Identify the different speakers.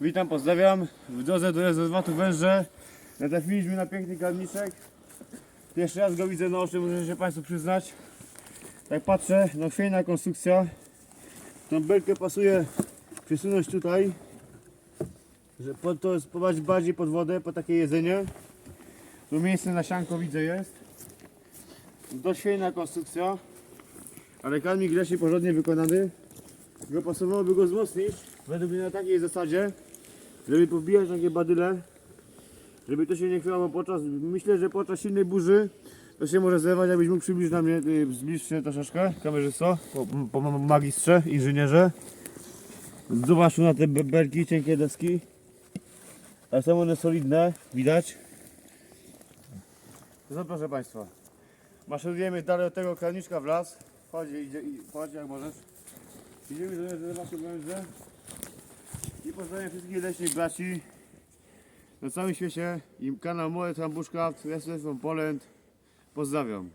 Speaker 1: Witam, pozdrawiam. W drodze do rezerwatu węże natrafiliśmy na piękny karniczek. Pierwszy raz go widzę na oczy, muszę się Państwu przyznać. Tak patrzę, no fajna konstrukcja. Tą belkę pasuje przesunąć tutaj, że pod, to jest bardziej pod wodę, po takie jedzenie. Tu miejsce na sianko widzę jest. Dość fajna konstrukcja, ale karmik leśny porządnie wykonany. Go pasowałoby go wzmocnić, według mnie na takiej zasadzie, żeby pobijać takie badyle, żeby to się nie chwiało podczas, myślę, że podczas silnej burzy to się może zerwać, jakbyś mógł przybliżyć na mnie, zbliż się troszeczkę, kamerzysto, po, po magistrze, inżynierze. Zobacz na te be- belki, cienkie deski, ale są one solidne, widać. No proszę Państwa, maszerujemy dalej od tego karniczka w las, chodź, idzie, chodź jak możesz. Idziemy do rezerwatu węże i pozdrawiam wszystkich leśnych braci na całym świecie i kanał Moje Trambuszka, from Poland. Pozdrawiam.